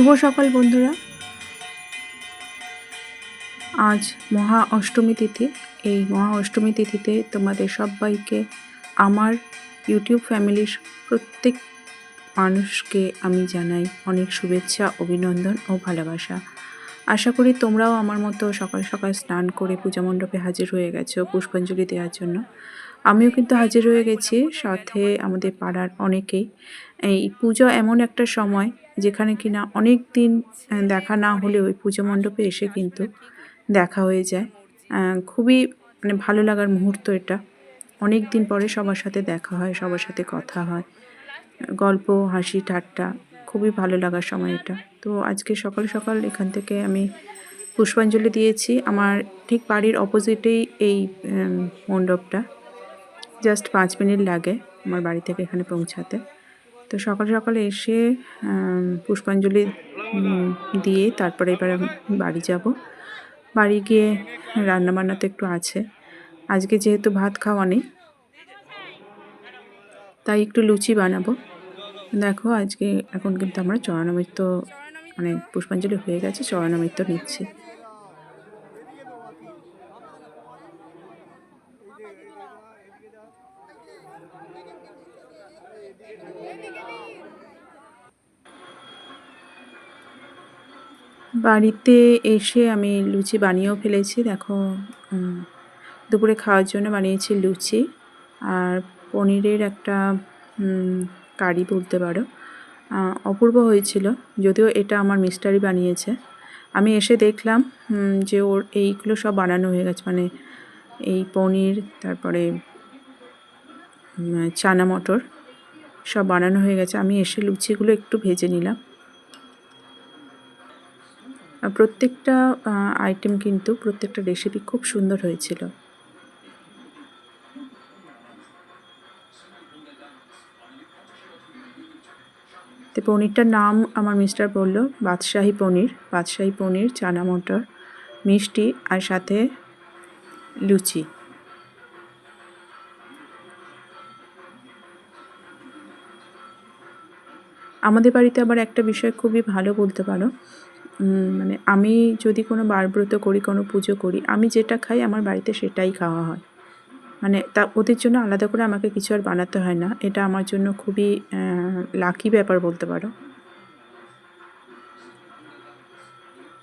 শুভ সকাল, বন্ধুরা। আজ মহা অষ্টমী তিথি। এই মহা অষ্টমী তিথিতে তোমাদের সবাইকে, আমার ইউটিউব ফ্যামিলির প্রত্যেক মানুষকে আমি জানাই অনেক শুভেচ্ছা, অভিনন্দন ও ভালোবাসা। আশা করি তোমরাও আমার মতো সকাল সকাল স্নান করে পূজা মণ্ডপে হাজির হয়ে গেছো পুষ্পাঞ্জলি দেওয়ার জন্য। আমিও কিন্তু হাজির হয়ে গেছি, সাথে আমাদের পাড়ার অনেকেই। এই পুজো এমন একটা সময় যেখানে কিনা অনেক দিন দেখা না হলেও ওই পুজো মণ্ডপে এসে কিন্তু দেখা হয়ে যায়। খুবই মানে ভালো লাগার মুহূর্ত এটা। অনেক দিন পরে সবার সাথে দেখা হয়, সবার সাথে কথা হয়। গল্প, হাসি, ঠাট্টা, খুবই ভালো লাগার সময় এটা। তো আজকে সকাল সকাল এখান থেকে আমি পুষ্পাঞ্জলি দিয়েছি। আমার ঠিক বাড়ির অপোজিটেই এই মণ্ডপটা। জাস্ট পাঁচ মিনিট লাগে আমার বাড়ি থেকে এখানে পৌঁছাতে। তো সকাল সকালে এসে পুষ্পাঞ্জলি দিয়ে তারপরে এবার আমি বাড়ি যাব। বাড়ি গিয়ে রান্নাবান্না তো একটু আছে। আজকে যেহেতু ভাত খাওয়া নেই, তাই একটু লুচি বানাবো। দেখো আজকে এখন কিন্তু আমরা চরণামৃত মানে পুষ্পাঞ্জলি হয়ে গেছে, চরণামৃত নিচ্ছি। বাড়িতে এসে আমি লুচি বানিয়েও ফেলেছি। দেখো দুপুরে খাওয়ার জন্য বানিয়েছি লুচি আর পনিরের একটা কারি বলতে পারো। অপূর্ব হয়েছিল, যদিও এটা আমার মিস্টারই বানিয়েছে। আমি এসে দেখলাম যে ওর এইগুলো সব বানানো হয়ে গেছে। মানে এই পনির, তারপরে চানা মটর সব বানানো হয়ে গেছে। আমি এসে লুচিগুলো একটু ভেজে নিলাম। প্রত্যেকটা আইটেম কিন্তু প্রত্যেকটা রেসিপি খুব সুন্দর হয়েছিল। তো পনিরটার নাম আমার মিস্টার বলল, বাদশাহী পনির বাদশাহী পনির, চানা মটর, মিষ্টি আর সাথে লুচি। আমাদের বাড়িতে আবার একটা বিষয় খুবই ভালো বলতে পারো মানে আমি যদি কোনো বারব্রত করি, কোনো পুজো করি, আমি যেটা খাই আমার বাড়িতে সেটাই খাওয়া হয়। মানে তা, ওদের জন্য আলাদা করে আমাকে কিছু আর বানাতে হয় না। এটা আমার জন্য খুবই লাকি ব্যাপার বলতে পারো।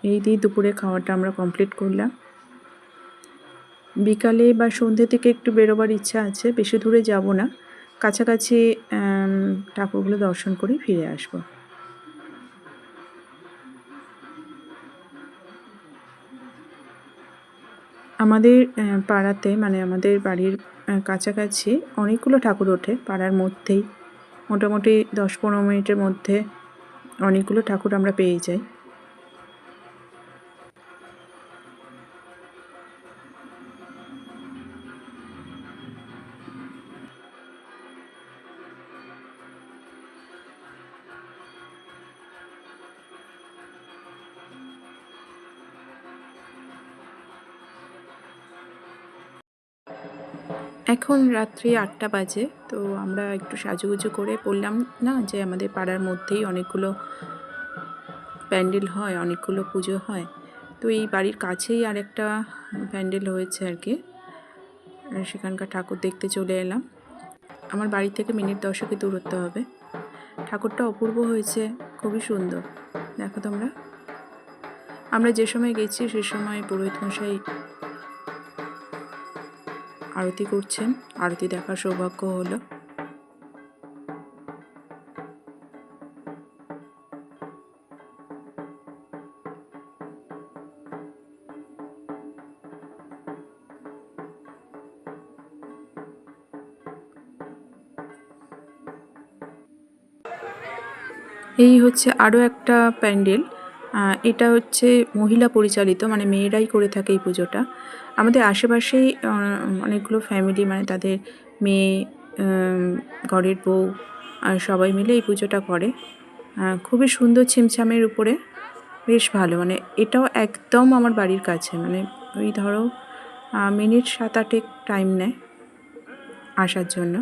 এই দিয়ে দুপুরে খাওয়াটা আমরা কমপ্লিট করলাম। বিকালে বা সন্ধ্যে থেকে একটু বেরোবার ইচ্ছা আছে, বেশি দূরে যাব না। কাছাকাছি ঠাকুরগুলো দর্শন করে ফিরে আসব। আমাদের পাড়াতে মানে আমাদের বাড়ির কাছাকাছি অনেকগুলো ঠাকুর ওঠে পাড়ার মধ্যেই। মোটামুটি দশ পনেরো মিনিটের মধ্যে অনেকগুলো ঠাকুর আমরা পেয়ে যাই। এখন রাত্রি আটটা বাজে, তো আমরা একটু সাজুগুজু করে বললাম না যে আমাদের পাড়ার মধ্যেই অনেকগুলো প্যান্ডেল হয়, অনেকগুলো পুজো হয়। তো এই বাড়ির কাছেই আরেকটা প্যান্ডেল হয়েছে আর কি। আর সেখানকার ঠাকুর দেখতে চলে এলাম। আমার বাড়ি থেকে মিনিট দশকে দূরত্ব হবে। ঠাকুরটা অপূর্ব হয়েছে, খুবই সুন্দর। দেখো তোমরা। আমরা যে সময় গেছি সে সময় পুরোহিত মশাই আরতি করছেন। আরতি দেখার সৌভাগ্য হলো। এই হচ্ছে আরও একটা প্যান্ডেল। এটা হচ্ছে মহিলা পরিচালিত মানে মেয়েরাই করে থাকে এই পুজোটা। আমাদের আশেপাশেই অনেকগুলো ফ্যামিলি মানে তাদের মেয়ে ঘরের বউ, আর সবাই মিলে এই পুজোটা করে। খুবই সুন্দর ছিমছামের উপরে। বেশ ভালো মানে এটাও একদম আমার বাড়ির কাছে মানে ওই ধরো মিনিট সাত আটেক টাইম নেয় আসার জন্য।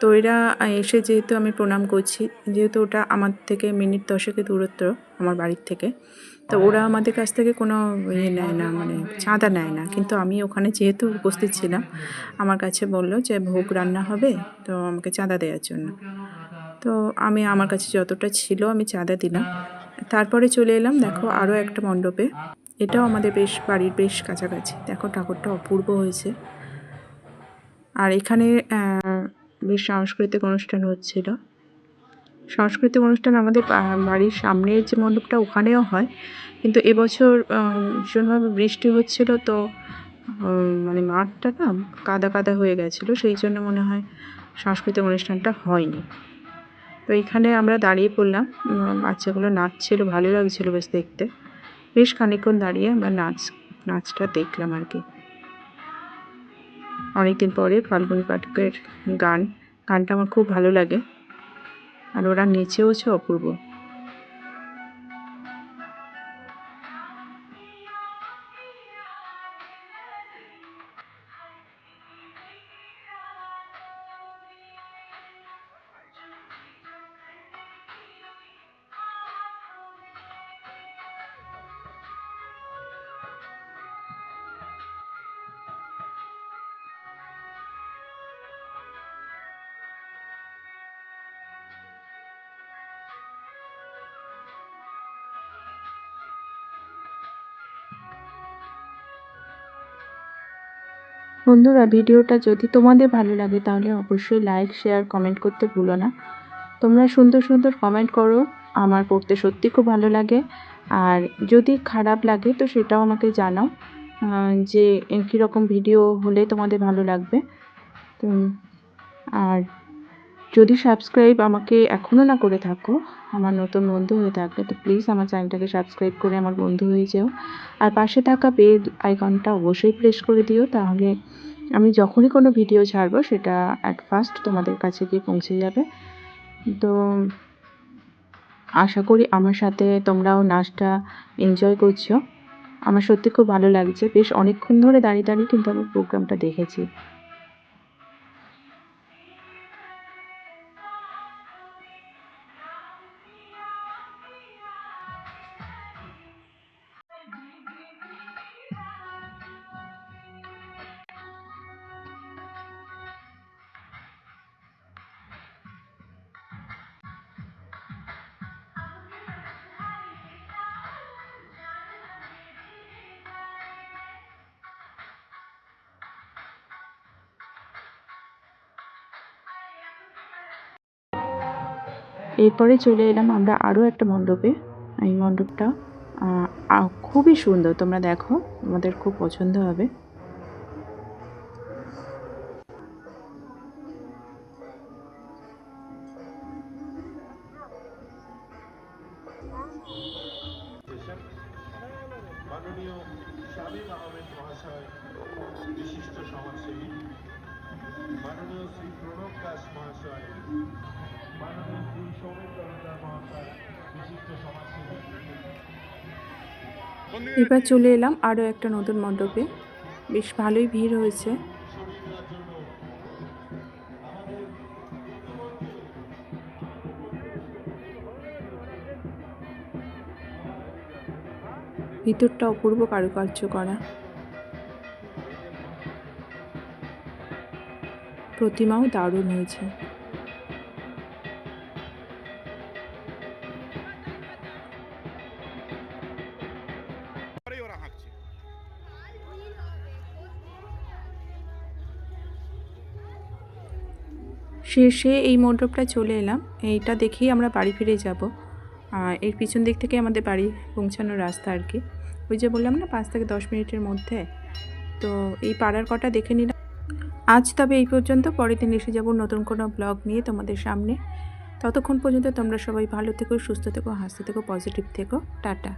তো এরা এসে যেহেতু আমি প্রণাম করছি যেহেতু ওটা আমার থেকে মিনিট দশেকের দূরত্ব আমার বাড়ির থেকে তো ওরা আমাদের কাছ থেকে কোনো ইয়ে নেয় না মানে চাঁদা নেয় না। কিন্তু আমি ওখানে যেহেতু উপস্থিত ছিলাম আমার কাছে বলল যে ভোগ রান্না হবে তো আমাকে চাঁদা দেওয়ার জন্য। তো আমি আমার কাছে যতটা ছিল আমি চাঁদা দিলাম। তারপরে চলে এলাম দেখো আরও একটা মণ্ডপে। এটাও আমাদের বেশ বাড়ির বেশ কাছাকাছি। দেখো ঠাকুরটা অপূর্ব হয়েছে। আর এখানে বেশ সাংস্কৃতিক অনুষ্ঠান হচ্ছিল। সাংস্কৃতিক অনুষ্ঠান আমাদের বাড়ির সামনের যে মণ্ডপটা ওখানেও হয়। কিন্তু এবছর ভীষণভাবে বৃষ্টি হচ্ছিল তো মানে মাঠটা না কাদা কাদা হয়ে গেছিল। সেই জন্য মনে হয় সাংস্কৃতিক অনুষ্ঠানটা হয়নি। তো এখানে আমরা দাঁড়িয়ে পড়লাম। বাচ্চাগুলো নাচছিল, ভালো লাগছিল বেশ দেখতে। বেশ খানিকক্ষণ দাঁড়িয়ে আমরা নাচ, নাচটা দেখলাম আর কি। অনেকদিন পরে ফাল্গুনী পাঠকের গান। গানটা আমার খুব ভালো লাগে। আর ওরা নেচেওছে অপূর্ব। বন্ধুরা, ভিডিওটা যদি তোমাদের ভালো লাগে তাহলে অবশ্যই লাইক শেয়ার কমেন্ট করতে ভুলো না। তোমরা সুন্দর সুন্দর কমেন্ট করো, আমার পড়তে সত্যি খুব ভালো লাগে। আর যদি খারাপ লাগে তো সেটাও আমাকে জানাও যে কীরকম ভিডিও হলে তোমাদের ভালো লাগবে। তো, আর যদি সাবস্ক্রাইব আমাকে এখনও না করে থাকো, আমার নতুন বন্ধু হয়ে থাকলে তো প্লিজ আমার চ্যানেলটাকে সাবস্ক্রাইব করে আমার বন্ধু হয়ে যেও। আর পাশে থাকা বেল আইকনটা অবশ্যই প্রেস করে দিও, তাহলে আমি যখনই কোনো ভিডিও ছাড়বো, সেটা অ্যাট ফার্স্ট তোমাদের কাছে গিয়ে পৌঁছে যাবে। তো আশা করি আমার সাথে তোমরাও নাচটা এনজয় করছ। আমার সত্যি খুব ভালো লাগছে। বেশ অনেকক্ষণ ধরে দাঁড়িয়ে দাঁড়িয়ে কিন্তু আমি প্রোগ্রামটা দেখেছি। এরপরে চলে এলাম আমরা আরও একটা মণ্ডপে, এই মণ্ডপটা খুবই সুন্দর, তোমরা দেখো, তোমাদের খুব পছন্দ হবে। মহাশয়, বিশিষ্ট সমাজসেবী মাননীয় শ্রী প্রণব দাস মহাশয় মাননীয় শ্রী সৌমিক মহাশয় বিশিষ্ট সমাজসেবী। এবার চলে এলাম আরও একটা নতুন মণ্ডপে। বেশ ভালোই ভিড় হয়েছে। ভিতরটা অপূর্ব কারুকার্য করা। প্রতিমাও দারুণ হয়েছে। শেষে এই মণ্ডপটা চলে এলাম। এইটা দেখেই আমরা বাড়ি ফিরে যাব। এর পিছন দিক থেকে আমাদের বাড়ি পৌঁছানোর রাস্তা আর কি। ওই যে বললাম না, পাঁচ থেকে দশ মিনিটের মধ্যে। তো এই পাড়ার কটা দেখে নিলাম। আজ তবে এই পর্যন্ত। পরের দিন এসে যাব নতুন কোনো ব্লগ নিয়ে তোমাদের সামনে। ততক্ষণ পর্যন্ত তোমরা সবাই ভালো থেকো, সুস্থ থেকো, হাসতে থেকো পজিটিভ থেকো। টাটা।